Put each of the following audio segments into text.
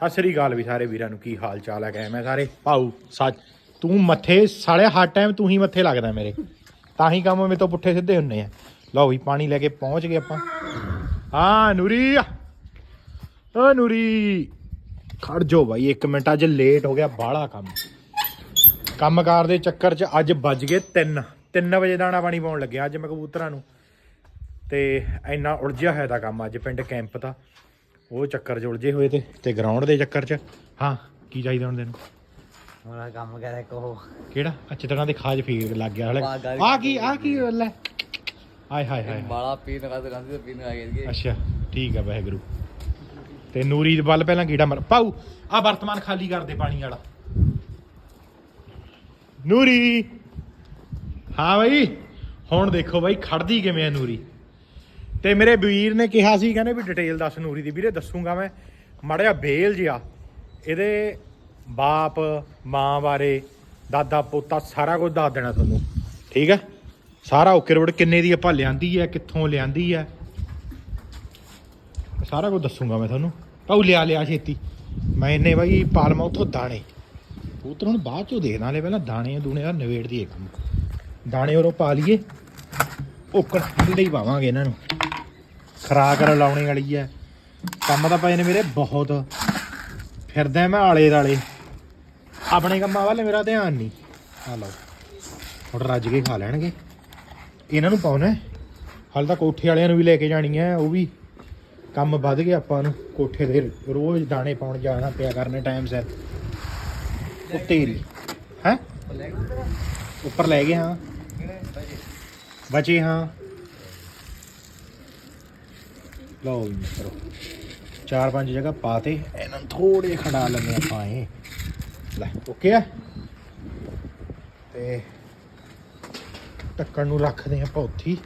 ਸਤਿ ਸ੍ਰੀ ਅਕਾਲ ਵੀ ਸਾਰੇ ਵੀਰਾਂ ਨੂੰ, ਕੀ ਹਾਲ ਚਾਲ ਹੈ? ਕਿਵੇਂ ਸਾਰੇ? ਭਾਊ, ਸੱਚ, ਤੂੰ ਮੱਥੇ ਸਾਲੇ ਹਰ ਟਾਈਮ ਤੂੰ ਹੀ ਮੱਥੇ ਲੱਗਦਾ ਮੇਰੇ। ਤਾਂ ਹੀ ਕੰਮ ਮੇਰੇ ਤੋਂ ਪੁੱਠੇ ਸਿੱਧੇ ਹੁੰਨੇ ਆ। ਲਓ ਵੀ, ਪਾਣੀ ਲੈ ਕੇ ਪਹੁੰਚ ਗਏ ਆਪਾਂ। ਹਾਂ, ਨੂਰੀ। ਓ ਨੂਰੀ। ਖੜ ਜੋ ਬਾਈ 1 ਮਿੰਟ, ਅੱਜ ਲੇਟ ਹੋ ਗਿਆ, ਬਾਹਲਾ ਕੰਮ। ਕੰਮਕਾਰ ਦੇ ਚੱਕਰ 'ਚ ਅੱਜ ਵੱਜ ਗਏ 3 3 ਵਜੇ ਦਾਣਾ ਪਾਣੀ ਪਾਉਣ ਲੱਗਿਆ ਅੱਜ ਮੈਂ ਕਬੂਤਰਾਂ ਨੂੰ। ਤੇ ਇੰਨਾ ਉਲਝਿਆ ਹੋਇਆ ਦਾ ਕੰਮ ਅੱਜ ਪਿੰਡ ਕੈਂਪ ਦਾ। ਉਹ ਚੱਕਰ 'ਚ ਉਲਝੇ ਹੋਏ ਤੇ ਤੇ ਗਰਾਊਂਡ ਦੇ ਚੱਕਰ 'ਚ। ਹਾਂ ਕੀ ਚਾਹੀਦਾ ਹੁਣ ਤੈਨੂੰ? ਮੇਰਾ ਕੰਮ ਕਰੇ ਕੋ ਕਿਹੜਾ? ਅੱਛੇ ਤਰ੍ਹਾਂ ਦੇ ਖਾਜ ਫੀਰ ਲੱਗ ਗਿਆ ਹਲੇ। ਆ ਕੀ ਆ ਕੀ ਲੈ। ਆਏ ਹਾਏ ਹਾਏ। ਬਾਲਾ ਪੀਣ ਦਾ ਦੁਕਾਨ ਤੇ ਪੀਣ ਆ ਗਏ ਅੱਛਾ ਠੀਕ ਆ ਵਾਹਿਗੁਰੂ। ਤੇ ਨੂਰੀ ਦੇ ਵੱਲ ਪਹਿਲਾਂ ਕੀੜਾ ਮਰ। ਪਾਉ ਆ ਵਰਤਮਾਨ ਖਾਲੀ ਕਰ ਦੇ ਪਾਣੀ ਵਾਲਾ। ਨੂਰੀ। ਹਾਂ ਬਈ ਹੁਣ ਦੇਖੋ ਬਾਈ ਖੜਦੀ ਕਿਵੇਂ ਆ ਨੂਰੀ? ਤੇ ਮੇਰੇ ਵੀਰ ਨੇ ਕਿਹਾ ਸੀ, ਕਹਿੰਦੇ ਵੀ ਡਿਟੇਲ ਦੱਸ ਨੂਰੀ ਦੀ, ਵੀਰੇ ਦੱਸੂਗਾ ਮੈਂ। ਮੜਿਆ ਬੇਲ ਜਿਆ ਇਹਦੇ ਬਾਪ, ਮਾਂ ਬਾਰੇ, ਦਾਦਾ, ਪੋਤਾ ਸਾਰਾ ਕੁਝ ਦੱਸ ਦੇਣਾ ਤੁਹਾਨੂੰ। ਠੀਕ ਹੈ? ਸਾਰਾ ਓਕੇ ਰੋਡ ਕਿੰਨੇ ਦੀ ਆਪਾਂ ਲਿਆਂਦੀ ਹੈ, ਕਿੱਥੋਂ ਲਿਆਂਦੀ ਹੈ? ਸਾਰਾ ਕੁਝ ਦੱਸੂਗਾ ਮੈਂ ਤੁਹਾਨੂੰ। ਪਾਉ ਲਿਆ ਲਿਆ ਛੇਤੀ। ਮੈਂ ਇਹਨੇ ਬਾਈ ਪਾਲਮਾ ਉਥੋਂ ਦਾਣੇ। ਕਬੂਤਰ ਹੁਣ ਬਾਅਦ ਚੋਂ ਦੇਖਦਾ ਹਲੇ ਪਹਿਲਾਂ ਦਾਣੇ ਦੂਣੇ ਦਾ ਨਵੇੜ ਦੀ ਕੰਮ। ਦਾਣੇ ਉਰੋਂ ਪਾ ਲਈਏ। ਓਕੜ ਠੰਡੇ ਹੀ ਪਾਵਾਂਗੇ ਇਹਨਾਂ ਨੂੰ। ਖਰਾਕ ਲਾਉਣੇ ਵਾਲੀ ਹੈ ਕੰਮ ਤਾਂ ਪਏ ਨੇ ਮੇਰੇ ਬਹੁਤ। ਫਿਰਦਾ ਮੈਂ ਆਲੇ ਦਾਲੇ ਆਪਣੇ ਕੰਮਾਂ ਵੱਲ ਮੇਰਾ ਧਿਆਨ ਨਹੀਂ। ਆ ਲਓ। ਹੁਣ ਰੱਜ ਕੇ ਖਾ ਲੈਣਗੇ। ਇਹਨਾਂ ਨੂੰ ਪਾਉਣਾ। ਹਾਲ ਤਾਂ ਕੋਠੇ ਵਾਲਿਆਂ ਨੂੰ ਵੀ ਲੈ ਕੇ ਜਾਣੀ ਹੈ ਉਹ ਵੀ। ਕੰਮ ਵੱਧ ਗਿਆ ਆਪਾਂ ਨੂੰ। ਕੋਠੇ ਦੇ ਰੋਜ਼ ਦਾਣੇ ਪਾਉਣ ਜਾਣਾ ਪਿਆ ਕਰਨੇ ਟਾਈਮ ਸਿਰ। ਉਹ ਤੇਰੀ ਹੈ? ਉੱਪਰ ਲੈ ਗਏ ਹਾਂ। ਬਚੇ ਹਾਂ। ਲਓ ਵੀ ਮਿੱਤਰੋ, ਚਾਰ ਪੰਜ ਜਗ੍ਹਾ ਪਾਤੇ ਇਹਨਾਂ ਨੂੰ ਥੋੜੇ ਖੜਾ ਲੈਂਦੇ ਆਪਾਂ ਇਹ। ਲੈ ਓਕੇ ਆ? ਤੇ ਟੱਕਣ ਨੂੰ ਰੱਖਦੇ ਆਪਾਂ ਉੱਥੇ ਹੀ।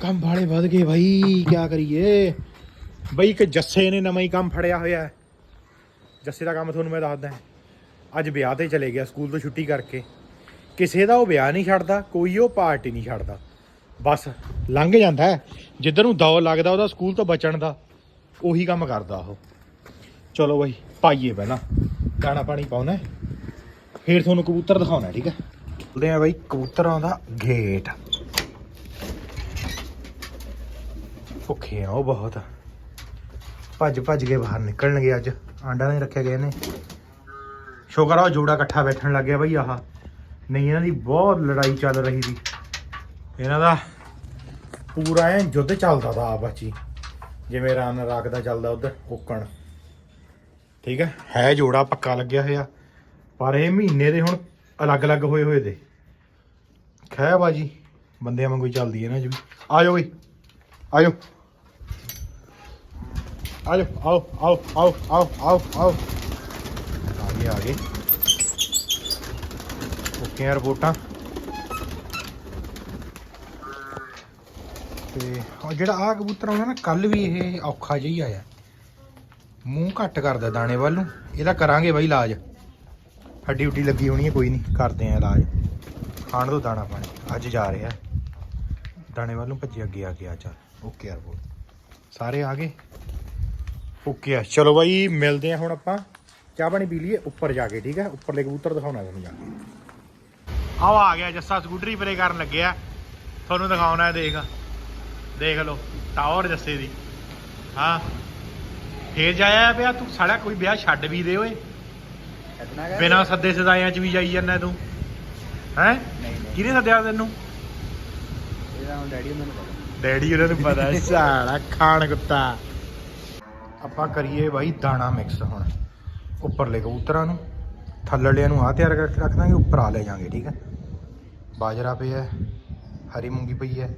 ਕੰਮ ਬਾਲੇ ਵੱਧ ਗਏ ਭਾਈ ਕੀ ਕਰੀਏ? ਬਈ ਇੱਕ ਜੱਸੇ ਨੇ ਨਵਾਂ ਹੀ ਕੰਮ ਫੜਿਆ ਹੋਇਆ ਜੱਸੇ ਦਾ ਕੰਮ ਤੁਹਾਨੂੰ ਮੈਂ ਦੱਸਦਾ ਅੱਜ ਵਿਆਹ ਤੇ ਚਲੇ ਗਿਆ, ਸਕੂਲ ਤੋਂ ਛੁੱਟੀ ਕਰਕੇ। ਕਿਸੇ ਦਾ ਉਹ ਵਿਆਹ ਨਹੀਂ ਛੱਡਦਾ, ਕੋਈ ਉਹ ਪਾਰਟੀ ਨਹੀਂ ਛੱਡਦਾ। ਬਸ ਲੰਘ ਜਾਂਦਾ ਜਿੱਧਰ ਨੂੰ ਦੌ ਲੱਗਦਾ, ਉਹਦਾ ਸਕੂਲ ਤੋਂ ਬਚਣ ਦਾ, ਉਹੀ ਕੰਮ ਕਰਦਾ ਉਹ। ਚਲੋ ਬਾਈ, ਪਾਈਏ ਪਹਿਲਾਂ। ਦਾਣਾ ਪਾਣੀ ਪਾਉਣਾ ਹੈ। ਫਿਰ ਤੁਹਾਨੂੰ ਕਬੂਤਰ ਦਿਖਾਉਣਾ ਠੀਕ ਹੈ? ਖੋਲਦੇ ਆ ਬਈ, ਕਬੂਤਰਾਂ ਦਾ ਗੇਟ। ਭੁੱਖੇ ਆ ਉਹ ਬਹੁਤ। ਭੱਜ ਭੱਜ ਕੇ ਬਾਹਰ ਨਿਕਲਣਗੇ ਅੱਜ। ਆਂਡਾ ਨਹੀਂ ਰੱਖਿਆ ਗਏ ਨੇ। ਸ਼ੁਕਰ ਆ ਜੋੜਾ ਇਕੱਠਾ ਬੈਠਣ ਲੱਗ ਗਿਆ ਬਈ ਆਹ। ਨਹੀਂ, ਇਹਨਾਂ ਦੀ ਬਹੁਤ ਲੜਾਈ ਚੱਲ ਰਹੀ ਸੀ। ਇਹਨਾਂ ਦਾ ਪੂਰਾ ਐ ਯੁੱਧ ਚੱਲਦਾ ਦਾ ਆਪਸ 'ਚ ਜਿਵੇਂ ਰਨ ਰੱਖਦਾ ਚੱਲਦਾ ਉਧਰ, ਕੋਕਣ। ਠੀਕ ਹੈ ਹੈ ਜੋੜਾ ਪੱਕਾ ਲੱਗਿਆ ਹੋਇਆ। ਪਰ ਇਹ ਮਹੀਨੇ ਦੇ ਹੁਣ ਅਲੱਗ-ਅਲੱਗ ਹੋਏ ਹੋਏ ਦੇ। ਖੈ ਬਾਜੀ, ਬੰਦਿਆਂ ਵਾਂਗੂ ਹੀ ਚੱਲਦੀ ਹੈ ਨਾ ਜੀ ਆ ਜਾਓ ਬਈ। ਆ ਜਾਓ ਆ ਜਾਓ ਆਓ ਆਓ ਆਓ ਆਓ ਆਓ ਆਓ। ਆ ਗਏ ਆ ਗਏ। ਓਕੇ ਰਿਪੋਰਟਾਂ। ਤੇ ਜਿਹੜਾ ਆ ਕਬੂਤਰ ਆਉਣਾ ਨਾ ਕੱਲ ਵੀ ਇਹ ਔਖਾ ਜਿਹਾ ਹੀ ਆਇਆ। ਮੂੰਹ ਘੱਟ ਕਰਦਾ ਦਾਣੇ ਵੱਲ ਨੂੰ। ਇਹਦਾ ਕਰਾਂਗੇ ਬਾਈ ਇਲਾਜ। ਹੱਡੀ ਉੱਡੀ ਲੱਗੀ ਹੋਣੀ ਹੈ, ਕੋਈ ਨਹੀਂ। ਕਰਦੇ ਆ ਇਲਾਜ। ਖਾਣ ਦੋ ਦਾਣਾ ਪਾਣੀ। ਅੱਜ ਜਾ ਰਿਹਾ। ਦਾਣੇ ਵੱਲ ਨੂੰ ਭੱਜੇ ਅੱਗੇ ਆ ਗਿਆ ਚੱਲ। ਓਕੇ ਯਾਰ ਬੋਲ। ਸਾਰੇ ਆ ਗਏ? ਓਕੇ ਆ। ਚਲੋ ਬਾਈ, ਮਿਲਦੇ ਆ ਹੁਣ ਆਪਾਂ। ਚਾਹ ਪਾਣੀ ਪੀ ਲਈਏ, ਉੱਪਰ ਜਾ ਕੇ, ਠੀਕ ਹੈ? ਉੱਪਰਲੇ ਕਬੂਤਰ ਦਿਖਾਉਣਾ ਤੁਹਾਨੂੰ ਜਾ ਕੇ। ਆਓ ਆ ਗਿਆ, ਜੱਸਾ ਸਕੂਟਰੀ ਪਰੇ ਕਰਨ ਲੱਗਿਆ। ਤੁਹਾਨੂੰ ਦਿਖਾਉਣਾ ਹੈ, ਦੇਖ। ਦੇਖ ਲਓ ਟਾਵਰ ਜੱਸੇ ਦੀ। ਹਾਂ। ਫੇਰ ਜਾਇਆ ਪਿਆ ਤੂੰ ਸਾਡਾ ਕੋਈ ਵਿਆਹ ਛੱਡ ਵੀ ਦੇ ਓਏ। ਛੱਡਣਾ ਬਿਨਾਂ ਸੱਦੇ ਸਦਾਇਆਂ ਚ ਵੀ ਜਾਈ ਜਾਂਦਾ ਤੂੰ। ਹੈ? ਨਹੀਂ ਨਹੀਂ। ਕਿਹਨੇ ਸੱਦਿਆ ਤੈਨੂੰ? ਇਹਦਾ ਹੁਣ ਡੈਡੀ ਉਹਨਾਂ ਨੂੰ ਪਤਾ। ਡੈਡੀ ਉਹਨਾਂ ਨੂੰ ਪਤਾ। ਸਾਲਾ ਖਾਣ ਕੁੱਤਾ। ਆਪਾਂ ਕਰੀਏ ਬਾਈ ਦਾਣਾ ਮਿਕਸ ਹੁਣ। ਉੱਪਰਲੇ ਕਬੂਤਰਾਂ ਨੂੰ। ਥੱਲੜਿਆਂ ਨੂੰ ਆ ਤਿਆਰ ਕਰਕੇ ਰੱਖ ਦਾਂਗੇ ਉੱਪਰ ਆ ਲੈ ਜਾਾਂਗੇ ਠੀਕ ਹੈ? ਬਾਜਰਾ ਪਿਆ ਹਰੀ ਮੂੰਗੀ ਪਈ ਹੈ।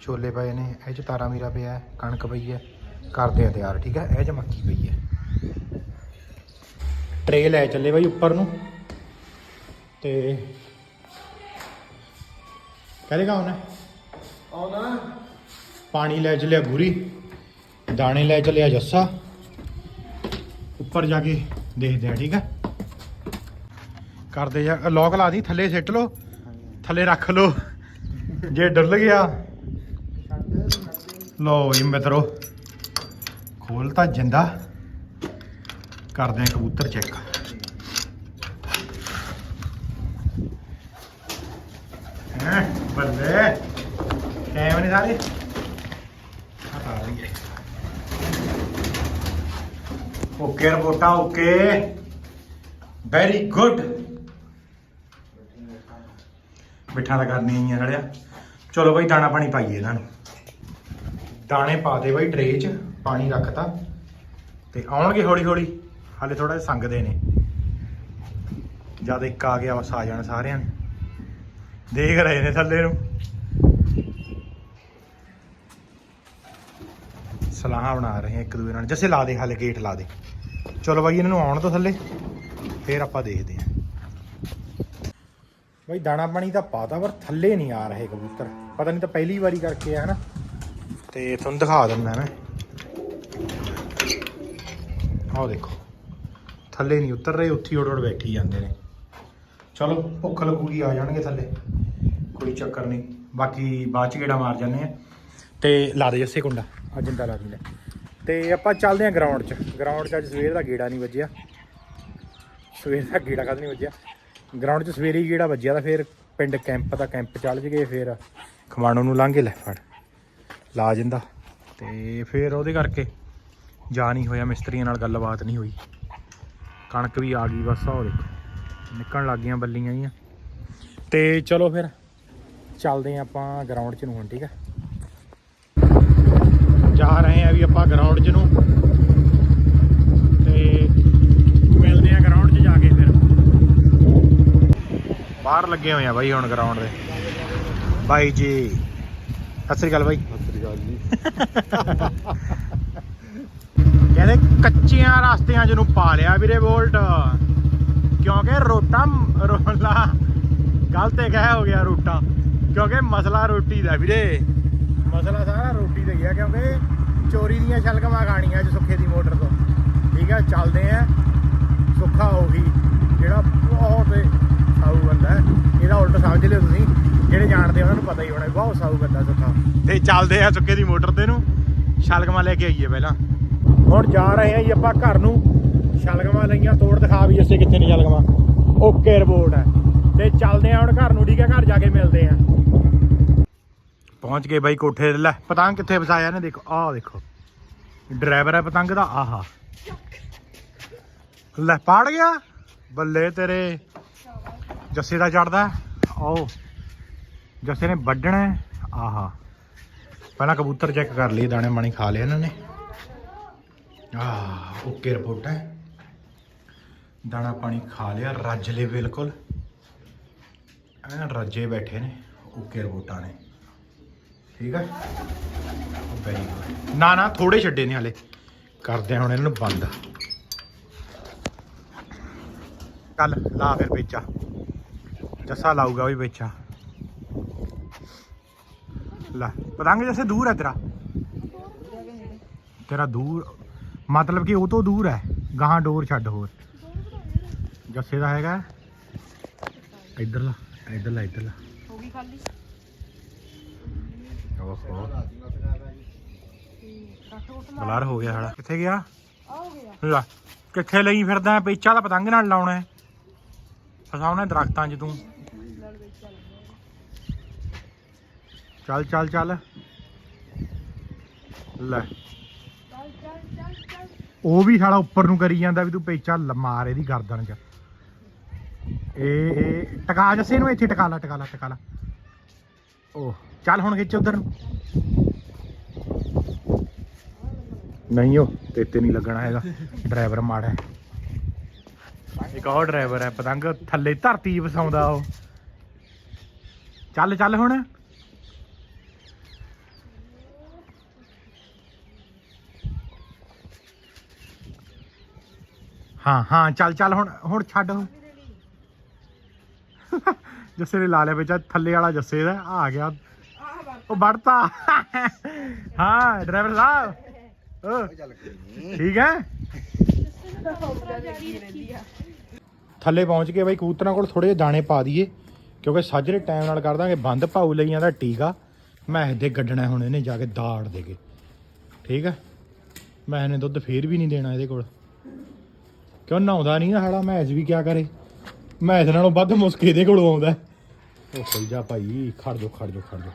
ਛੋਲੇ ਪਏ ਨੇ ਇਹ ਚ ਤਾਰਾ ਮੀਰਾ ਪਿਆ ਹੈ, ਕਣਕ ਪਈ ਹੈ ਕਰਦੇ ਆ ਤਿਆਰ ਠੀਕ ਹੈ? ਇਹ ਚ ਮੱਕੀ ਪਈ ਹੈ। ਟਰੇ ਲੈ ਚੱਲੇ ਬਾਈ ਉੱਪਰ ਨੂੰ। ਤੇ ਕਹਦੇ ਕਾ ਹੈ ਆਉਣਾ ਪਾਣੀ ਲੈ ਚਲਿਆ ਗੁਰੀ ਦਾਣੇ ਲੈ ਚਲਿਆ ਜੱਸਾ। ਉੱਪਰ ਜਾ ਕੇ ਦੇਖਦੇ ਆ ਠੀਕ ਆ ਕਰਦੇ ਜਾ ਲੋਕ ਲਾ ਦੀ ਥੱਲੇ ਸਿੱਟ ਲੋ ਥੱਲੇ ਰੱਖ ਲੋ ਜੇ ਡੁੱਲ ਗਿਆ ਲੋ ਜੀ ਮਿੱਤਰੋ, ਖੋਲ ਤਾਂ ਜਿੰਦਾ। ਕਰਦੇ ਆ ਕਬੂਤਰ ਚੈੱਕ ਹੈ, ਬੱਲੇ ਟਾਈਮ ਨਹੀਂ ਸਾਰੇ। ਹਟਾ ਲਈਏ ਓਕੇ ਰਿਪੋਰਟਾਂ ਓਕੇ ਵੈਰੀ ਗੁੱਡ ਮਿੱਠਾ ਤਾਂ ਕਰਨੀ ਹੀ ਆ ਰੜਿਆ ਚਲੋ ਬਈ ਦਾਣਾ ਪਾਣੀ ਪਾਈਏ ਇਹਨਾਂ ਨੂੰ। ਦਾਣੇ ਪਾ ਦੇ ਬਾਈ ਟਰੇ 'ਚ, ਪਾਣੀ ਰੱਖਤਾ। ਤੇ ਆਉਣਗੇ ਹੌਲੀ ਹੌਲੀ, ਹਾਲੇ ਥੋੜਾ ਜਿਹਾ ਸੰਗਦੇ ਨੇ। ਜਦ ਇੱਕ ਆ ਗਿਆ, ਬਸ ਆ ਜਾਣ ਸਾਰਿਆਂ ਨੇ। ਦੇਖ ਰਹੇ ਨੇ ਥੱਲੇ ਨੂੰ। ਸਲਾਹਾਂ ਬਣਾ ਰਹੇ ਇੱਕ ਦੂਜੇ ਨਾਲ। ਜਸੇ ਲਾ ਦੇ, ਹਾਲੇ ਗੇਟ ਲਾ ਦੇ। ਚਲੋ ਬਾਈ, ਇਹਨਾਂ ਨੂੰ ਆਉਣ ਤੋਂ ਥੱਲੇ। ਫੇਰ ਆਪਾਂ ਦੇਖਦੇ ਆਂ ਬਾਈ ਦਾਣਾ ਪਾਣੀ ਤਾਂ ਪਾਤਾ, ਪਰ ਥੱਲੇ ਨਹੀਂ ਆ ਰਹੇ ਕਬੂਤਰ। ਪਤਾ ਨਹੀਂ ਤਾਂ ਪਹਿਲੀ ਵਾਰੀ ਕਰਕੇ ਆ, ਹਨਾ? ਤੇ ਤੁਹਾਨੂੰ ਦਿਖਾ ਦਿੰਦਾ ਮੈਂ। ਆਹ ਦੇਖੋ। ਥੱਲੇ ਨਹੀਂ ਉਤਰ ਰਹੇ, ਉੱਥੇ ਉੜ ਉੜ ਬੈਠੀ ਜਾਂਦੇ ਨੇ। ਚਲੋ, ਭੁੱਖ ਲੱਗੂਗੀ, ਆ ਜਾਣਗੇ ਥੱਲੇ। ਕੋਈ ਚੱਕਰ ਨਹੀਂ। ਬਾਕੀ ਬਾਅਦ ਚ ਗੇੜਾ ਮਾਰ ਜਾਂਦੇ ਆ। ਤੇ ਲਾ ਦੇ ਜੱਸੇ ਕੁੰਡਾ। ਆ ਜਿੰਦਾ ਲਾ ਦਿੰਦੇ। ਤੇ ਆਪਾਂ ਚੱਲਦੇ ਆ ਗਰਾਊਂਡ 'ਚ। ਗਰਾਊਂਡ 'ਚ ਅੱਜ ਸਵੇਰ ਦਾ ਗੇੜਾ ਨਹੀਂ ਵੱਜਿਆ। ਸਵੇਰ ਦਾ ਗੇੜਾ ਕਦ ਨਹੀਂ ਵੱਜਿਆ। ਗਰਾਊਂਡ 'ਚ ਸਵੇਰੇ ਹੀ ਗੇੜਾ ਵੱਜਿਆ ਤਾਂ ਫਿਰ ਪਿੰਡ ਕੈਂਪ ਦਾ ਕੈਂਪ ਚੱਲ ਜਗੇ, ਫਿਰ ਖਮਾਣੋ ਨੂੰ ਲਾਂਘੇ ਲੈ ਫੜ। ਲਾ ਜਾਂਦਾ। ਤੇ ਫਿਰ ਉਹਦੇ ਕਰਕੇ ਜਾ ਨਹੀਂ ਹੋਇਆ, ਮਿਸਤਰੀਆਂ ਨਾਲ ਗੱਲਬਾਤ ਨਹੀਂ ਹੋਈ। ਕਣਕ ਵੀ ਆ ਗਈ ਬਸ, ਆਹ ਦੇਖੋ, ਨਿਕਲਣ ਲੱਗ ਗਈਆਂ ਬੱਲੀਆਂ ਜੀਆਂ। ਤੇ ਚਲੋ ਫਿਰ ਚੱਲਦੇ ਆਂ ਆਪਾਂ ਗਰਾਊਂਡ 'ਚ ਨੂੰ ਹੁਣ, ਠੀਕ ਹੈ ਜਾ ਰਹੇ ਆ ਵੀ ਆਪਾਂ ਗਰਾਊਂਡ 'ਚ ਨੂੰ। ਤੇ ਮਿਲਦੇ ਆ ਗਰਾਊਂਡ 'ਚ ਜਾ ਕੇ ਫਿਰ। ਬਾਹਰ ਲੱਗੇ ਹੋਏ ਆ ਬਾਈ ਹੁਣ ਗਰਾਊਂਡ ਦੇ। ਬਾਈ ਜੀ। ਸਤਿ ਸ੍ਰੀ ਅਕਾਲ ਬਾਈ। ਸਤਿ ਸ੍ਰੀ ਅਕਾਲ ਜੀ। ਕਹਿੰਦੇ ਕੱਚੀਆਂ ਰਸਤਿਆਂ 'ਚ ਨੂੰ ਪਾ ਲਿਆ ਵੀਰੇ ਵੋਲਟ ਕਿਉਂਕਿ ਰੋਟਾ ਰੋਲਾ ਗਲਤ ਇਹ ਕਹਿ ਹੋ ਗਿਆ ਰੋਟਾ। ਕਿਉਂਕਿ ਮਸਲਾ ਰੋਟੀ ਦਾ ਵੀਰੇ। ਮਸਲਾ ਸਾਰਾ ਰੋਟੀ ਦਾ ਹੀ ਆ ਕਿਉਂਕਿ ਚੋਰੀ ਦੀਆਂ ਛਲਕਮਾਂ ਖਾਣੀਆਂ ਅੱਜ ਸੁੱਖੇ ਦੀ ਮੋਟਰ ਤੋਂ। ਠੀਕ ਆ ਚੱਲਦੇ ਆ। ਸੁੱਖਾ ਉਹੀ ਜਿਹੜਾ ਬਹੁਤ ਸਾਊ ਬੰਦਾ ਹੈ। ਇਹਦਾ ਉਲਟ ਸਮਝ ਲਿਓ ਤੁਸੀਂ। ਜਿਹੜੇ ਜਾਣਦੇ ਉਹਨਾਂ ਨੂੰ ਪਤਾ ਹੀ ਹੋਣਾ ਬਹੁਤ ਸਾਊ ਬੰਦਾ ਸੁੱਖਾ। ਤੇ ਚੱਲਦੇ ਆ ਸੁੱਕੇ ਦੀ ਮੋਟਰ ਤੇ ਨੂੰ ਛਲਕਮਾਂ ਲੈ ਕੇ ਆਈਏ ਪਹਿਲਾਂ। ਹੁਣ ਜਾ ਰਹੇ ਆ ਜੀ ਆਪਾਂ ਘਰ ਨੂੰ ਛਲਗਮਾਂ ਲਈਆਂ ਤੋੜ ਦਿਖਾ ਵੀ ਅਸੀਂ ਕਿੱਥੇ ਨੇ ਛਲਗਮਾਂ ਓਕੇ ਰਿਪੋਰਟ ਹੈ। ਤੇ ਚੱਲਦੇ ਆ ਹੁਣ ਘਰ ਨੂੰ ਠੀਕ ਹੈ ਘਰ ਜਾ ਕੇ ਮਿਲਦੇ ਆ। ਪਹੁੰਚ ਗਏ ਬਾਈ ਕੋਠੇ ਤੇ ਲੈ ਪਤੰਗ ਕਿੱਥੇ ਵਸਾਇਆ ਨੇ ਦੇਖੋ ਆਹ ਦੇਖੋ। ਡਰਾਈਵਰ ਹੈ ਪਤੰਗ ਦਾ ਆਹਾ। ਲੈ ਪਾੜ ਗਿਆ। ਬੱਲੇ ਤੇਰੇ। ਜੱਸੇ ਦਾ ਚੜਦਾ। ਆਓ। ਜੱਸੇ ਨੇ ਵੱਢਣਾ ਹੈ। ਆਹਾ। ਪਹਿਲਾਂ ਕਬੂਤਰ ਚੈੱਕ ਕਰ ਲਈ ਦਾਣੇ ਪਾਣੀ ਖਾ ਲਿਆ ਇਹਨਾਂ ਨੇ। ਆਹ, ਓਕੇ ਰਿਪੋਰਟ ਹੈ। ਦਾਣਾ ਪਾਣੀ ਖਾ ਲਿਆ, ਰੱਜ ਲਏ ਬਿਲਕੁਲ। ਐਨ ਰੱਜੇ ਬੈਠੇ ਨੇ, ਓਕੇ ਰਿਪੋਰਟਾਂ ਨੇ ਠੀਕ ਹੈ? ਵੈਰੀ ਗੁੱਡ ਨਾ ਨਾ ਥੋੜੇ ਛੱਡੇ ਨੇ ਹਲੇ। ਕਰਦੇ ਹੁਣ ਇਹਨਾਂ ਨੂੰ ਬੰਦ। ਕੱਲ ਲਾ ਫਿਰ ਵੇਚਾ ਜੱਸਾ ਲਾਊਗਾ ਵੀ ਵੇਚਾ ਲੈ ਪਤੰਗ ਜੈਸੇ ਦੂਰ ਹੈ ਤੇਰਾ। ਤੇਰਾ ਦੂਰ ਮਤਲਬ ਕਿ ਉਹ ਤੋਂ ਦੂਰ ਹੈ। ਗਾਹਾਂ ਡੋਰ ਛੱਡ ਹੋਰ। ਜੱਸੇ ਦਾ ਹੈਗਾ। ਇਧਰਲਾ ਇਧਰਲਾ ਇਧਰਲਾ ਹੋ ਗਈ ਖਾਲੀ। ਓਹੋ। ਬਲਰ ਹੋ ਗਿਆ ਸਾਲਾ। ਕਿੱਥੇ ਗਿਆ? ਲੈ ਕਿੱਥੇ ਲਈ ਫਿਰਦਾ? ਪੇਚਾ ਤਾਂ ਪਤੰਗ ਨਾਲ ਲਾਉਣਾ ਹੈ। ਫਸਾਉਣਾ ਦਰਖਤਾਂ 'ਚ ਤੂੰ ਲੜ ਵਿੱਚ ਚੱਲ ਚੱਲ ਚੱਲ ਚੱਲ। ਲੈ। ਉਹ ਵੀ ਸਾਲਾ ਉੱਪਰ ਨੂੰ ਕਰੀ ਜਾਂਦਾ ਵੀ ਤੂੰ ਪੇਚਾ ਮਾਰ ਇਹਦੀ ਗਰਦਨ 'ਚ। ਇਹ ਇਹ ਟਕਾ, ਜੱਸੇ ਨੂੰ ਇੱਥੇ ਟਕਾ ਲਾ ਟਕਾ ਲਾ ਟਕਾ ਲਾ। ਉਹ ਚੱਲ ਹੁਣ ਖਿੱਚ ਉਧਰ ਨੂੰ। ਨਹੀਂ ਉਹ, ਤੇਤੇ ਨਹੀਂ ਲੱਗਣਾ ਹੈਗਾ। ਡਰਾਈਵਰ ਮਾੜਾ ਹੈ। ਇੱਕ ਹੋਰ ਡਰਾਈਵਰ ਹੈ, ਪਤੰਗ ਥੱਲੇ ਧਰਤੀ ਵਸਾਉਂਦਾ ਉਹ। ਚੱਲ ਚੱਲ ਹੁਣ। ਹਾਂ ਹਾਂ ਚੱਲ ਚੱਲ ਹੁਣ ਹੁਣ ਛੱਡ ਹੁਣ। ਜੱਸੇ ਨੇ ਲਾ ਲਿਆ ਵਿੱਚ ਥੱਲੇ ਵਾਲਾ ਜੱਸੇ ਦਾ ਆ ਗਿਆ। ਉਹ ਵੜਤਾ। ਹਾਂ ਡਰਾਈਵਰ ਸਾਹਿਬ। ਓ, ਠੀਕ ਹੈ? ਥੱਲੇ ਪਹੁੰਚ ਕੇ ਬਾਈ ਕਬੂਤਰਾਂ ਕੋਲ ਥੋੜੇ ਜਿਹੇ ਦਾਣੇ ਪਾ ਦਈਏ ਕਿਉਂਕਿ ਸਾਜਰੇ ਟਾਈਮ ਨਾਲ ਕਰ ਦਾਂਗੇ ਬੰਦ ਭਾਊ ਲਈ ਦਾ ਟੀਕਾ। ਮੈਂ ਇਹਦੇ ਗੱਡਣਾ ਹੁਣ ਇਹਨੇ ਜਾ ਕੇ ਦਾੜ ਦੇ ਕੇ। ਠੀਕ ਹੈ? ਮੈਂ ਇਹਨੇ ਦੁੱਧ ਫੇਰ ਵੀ ਨਹੀਂ ਦੇਣਾ ਇਹਦੇ ਕੋਲ। ਕਿਉਂ ਨਹਾਉਂਦਾ ਨਹੀਂ ਨਾ ਸਾਲਾ? ਮੈਚ ਵੀ ਕਿਆ ਕਰੇ? ਮੈਚ ਨਾਲੋਂ ਵੱਧ ਮੁਸਕੇ ਦੇ ਕੋਲੋਂ ਆਉਂਦਾ। ਹੈ। ਉਹ ਸਹੀ ਜਾ ਭਾਈ, ਖੜ ਜੋ ਖੜ ਜੋ ਖੜ ਜਾ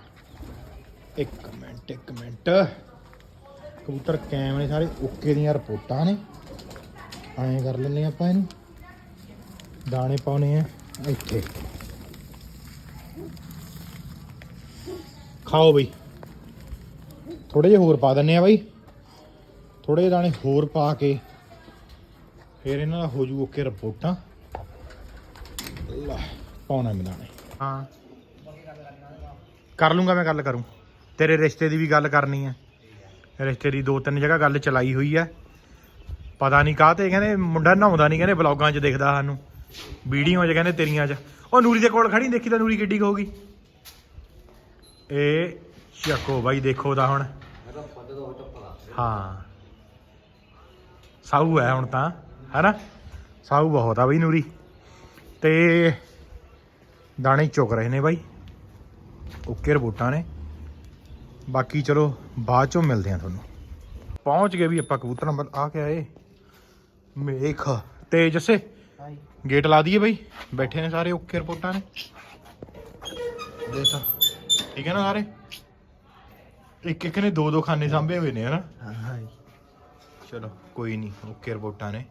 ਇੱਕ ਮਿੰਟ ਇੱਕ ਮਿੰਟ। ਕਬੂਤਰ ਕੈਮ ਨੇ ਸਾਰੇ, ਓਕੇ ਦੀਆਂ ਰਿਪੋਰਟਾਂ ਨੇ। ਐਂ ਕਰ ਲੈਂਦੇ ਆਪਾਂ ਇਹਨੂੰ। ਦਾਣੇ ਪਾਉਣੇ ਆ, ਇੱਥੇ। ਖਾਓ ਬਈ। ਥੋੜੇ ਜਿਹੇ ਹੋਰ ਪਾ ਦਿੰਨੇ ਆ ਬਾਈ। ਥੋੜੇ ਜਿਹੇ ਦਾਣੇ ਹੋਰ ਪਾ ਕੇ ਫਿਰ ਇਹਨਾਂ ਦਾ ਹੋ ਜੂ ਓਕੇ ਰਿਪੋਰਟਾਂ। ਲੈ ਪਾਉਣਾ ਮੈਂ ਹਾਂ। ਕਰ ਲੂੰਗਾ ਮੈਂ ਗੱਲ ਕਰੂੰ। ਤੇਰੇ ਰਿਸ਼ਤੇ ਦੀ ਵੀ ਗੱਲ ਕਰਨੀ ਹੈ ਰਿਸ਼ਤੇ ਦੀ ਦੋ ਤਿੰਨ ਜਗ੍ਹਾ ਗੱਲ ਚਲਾਈ ਹੋਈ ਹੈ ਪਤਾ ਨਹੀਂ ਕਾਹ ਤੇ ਕਹਿੰਦੇ ਮੁੰਡਾ ਨਹਾਉਂਦਾ ਨਹੀਂ, ਕਹਿੰਦੇ ਬਲੌਗਾਂ 'ਚ ਦੇਖਦਾ ਸਾਨੂੰ। ਵੀਡੀਓ 'ਚ ਕਹਿੰਦੇ ਤੇਰੀਆਂ 'ਚ। ਉਹ ਨੂਰੀ ਦੇ ਕੋਲ ਖੜੀ ਦੇਖੀ ਤਾਂ ਨੂਰੀ ਕਿੱਡੀ ਕੁ ਹੋਊਗੀ ਇਹ ਚੱਕੋ ਬਾਈ, ਦੇਖੋ ਤਾਂ ਹੁਣ। ਹਾਂ। ਸਾਊ ਹੈ ਹੁਣ ਤਾਂ। ਹੈਨਾ? ਸਾਊ ਬਹੁਤ ਆ ਬਈ ਨੂਰੀ। ਤੇ ਦਾਣੇ ਚੁੱਕ ਰਹੇ ਨੇ ਬਾਈ। ਓਕੇ ਰਿਪੋਰਟਾਂ ਨੇ। ਬਾਕੀ ਚਲੋ ਬਾਅਦ ਚੋਂ ਮਿਲਦੇ ਆ ਤੁਹਾਨੂੰ। ਪਹੁੰਚ ਗਏ ਵੀ ਆਪਾਂ ਕਬੂਤਰ ਨੰਬਰ ਆ ਕੇ ਆਏ। ਮੇਖ। ਤੇ ਜੱਸੇ ਗੇਟ ਲਾ ਦਈਏ ਬਾਈ। ਬੈਠੇ ਨੇ ਸਾਰੇ ਓਕੇ ਰਿਪੋਰਟਾਂ ਨੇ। ਦੇਖ। ਤਾਂ ਠੀਕ ਹੈ ਨਾ ਸਾਰੇ? ਇੱਕ ਇੱਕ ਨੇ ਦੋ ਦੋ ਖਾਨੇ ਸਾਂਭੇ ਹੋਏ ਨੇ ਹਨਾ? ਹਾਂ ਚਲੋ ਕੋਈ ਨਹੀਂ। ਓਕੇ ਰਿਪੋਰਟਾਂ ਨੇ।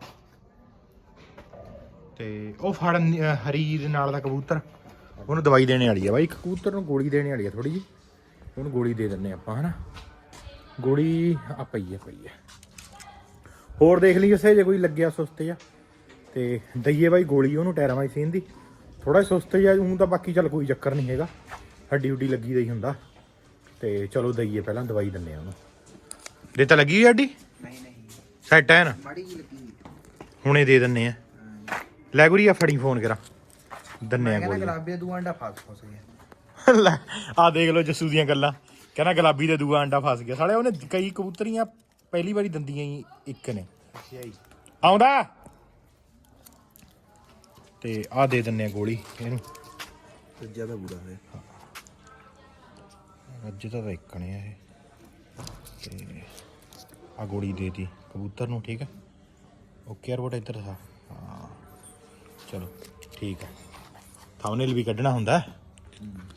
ਤੇ ਉਹ ਫੜ ਨ- ਹਰੀ ਦੇ ਨਾਲ ਦਾ ਕਬੂਤਰ। ਉਹਨੂੰ ਦਵਾਈ ਦੇਣੇ ਵਾਲੀ ਆ ਬਾਈ। ਕਬੂਤਰ ਨੂੰ ਗੋਲੀ ਦੇਣੇ ਵਾਲੀ ਆ ਥੋੜੀ ਜੀ ਉਹਨੂੰ ਗੋਲੀ ਦੇ ਦਿੰਨੇ ਆਪਾਂ ਹਨਾ। ਗੋਲੀ ਆ ਪਈ ਆ ਪਈ ਆ। ਹੋਰ ਦੇਖ ਲਈ ਉਸੇ ਜੇ ਕੋਈ ਲੱਗਿਆ ਸੁਸਤ ਜਾਂ ਤੇ ਦਈਏ ਬਾਈ ਗੋਲੀ ਉਹਨੂੰ ਟੈਰਾਮਾਈਸਿਨ ਦੀ। ਥੋੜਾ ਸੁਸਤ ਜਾਂ ਉਹ ਤਾਂ ਬਾਕੀ ਚੱਲ ਕੋਈ ਚੱਕਰ ਨਹੀਂ ਹੈਗਾ। ਹੱਡੀ ਹੁੱਡੀ ਲੱਗੀ ਦਾ ਹੀ ਹੁੰਦਾ। ਤੇ ਚਲੋ ਦਈਏ ਪਹਿਲਾਂ ਦਵਾਈ ਦਿੰਨੇ ਆ ਉਹਨੂੰ। ਦੇ ਤਾਂ ਲੱਗੀ ਹੱਡੀ? ਨਹੀਂ ਨਹੀਂ। ਸੈੱਟ ਹੈ ਨਾ ਮਾੜੀ ਜੀ ਲੱਗੀ ਹੁਣੇ ਦੇ ਦਿੰਨੇ ਆ। ਲੈ ਗੁਰੀ ਆ ਫੜੀ ਫੋਨ ਕਰਾਂ। ਦਿੰਨੇ ਆ ਕਹਿੰਦਾ ਗੋਲੀ ਗੁਲਾਬੀ ਦਾ ਦੂਆ ਅੰਡਾ ਫਸ ਫਸ ਗਿਆ ਲੈ ਆ ਦੇਖ ਲਓ ਜੱਸੂ ਦੀਆਂ ਗੱਲਾਂ। ਕਹਿੰਦਾ ਗੁਲਾਬੀ ਦੇ ਦੂਆ ਅੰਡਾ ਫਸ ਗਿਆ। ਸਾਲੇ ਉਹਨੇ ਕਈ ਕਬੂਤਰੀਆਂ ਪਹਿਲੀ ਵਾਰੀ ਦੰਦੀਆਂ ਹੀ ਇੱਕ ਨੇ। ਅੱਛਾ ਜੀ। ਆਉਂਦਾ? ਤੇ ਆ ਦੇ ਦਿੰਨੇ ਆ ਗੋਲੀ ਇਹਨੂੰ। ਸੱਜਾ ਦਾ ਬੁਰਾ ਹੋਇਆ। ਅੱਜ ਤਾਂ ਤਾਂ ਇੱਕ ਨੇ ਇਹ। ਤੇ ਆ ਗੋਲੀ ਦੇਤੀ। ਕਬੂਤਰ ਨੂੰ ਠੀਕ ਹੈ? ਓਕੇ ਰਿਪੋਰਟ ਇੱਧਰ ਥਾ ਹਾਂ। ਚਲੋ, ਠੀਕ ਹੈ ਥੰਬਨੇਲ ਵੀ ਕੱਢਣਾ ਹੁੰਦਾ ਹੈ।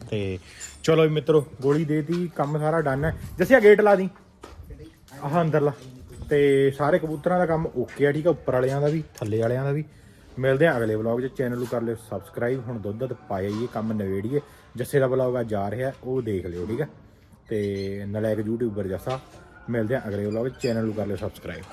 ਤੇ ਚਲੋ ਵੀ ਮਿੱਤਰੋ, ਗੋਲੀ ਦੇਤੀ, ਕੰਮ ਸਾਰਾ ਡਨ ਹੈ। ਜੱਸਿਆ ਗੇਟ ਲਾ ਦੀ। ਆਹ ਅੰਦਰਲਾ ਤੇ ਸਾਰੇ ਕਬੂਤਰਾਂ ਦਾ ਕੰਮ ਓਕੇ ਆ, ਠੀਕ ਆ, ਉੱਪਰ ਵਾਲਿਆਂ ਦਾ ਵੀ, ਥੱਲੇ ਵਾਲਿਆਂ ਦਾ ਵੀ। ਮਿਲਦੇ ਆ ਅਗਲੇ ਵਲੌਗ 'ਚ। ਚੈਨਲ ਨੂੰ ਕਰ ਲਿਓ ਸਬਸਕ੍ਰਾਈਬ ਹੁਣ ਦੁੱਧ ਦੁੱਧ ਪਾਇਆ ਹੀ ਇਹ ਕੰਮ ਨਵੇੜੀਏ ਜੱਸੇ ਦਾ ਵਲੌਗ ਆ ਜਾ ਰਿਹਾ, ਉਹ ਦੇਖ ਲਿਓ, ਠੀਕ ਆ। ਤੇ ਨਲਾਇਕ ਯੂਟਿਊਬਰ ਜੱਸਾ, ਮਿਲਦੇ ਆ ਅਗਲੇ ਵਲੌਗ 'ਚ। ਚੈਨਲ ਨੂੰ ਕਰ ਲਿਓ ਸਬਸਕ੍ਰਾਈਬ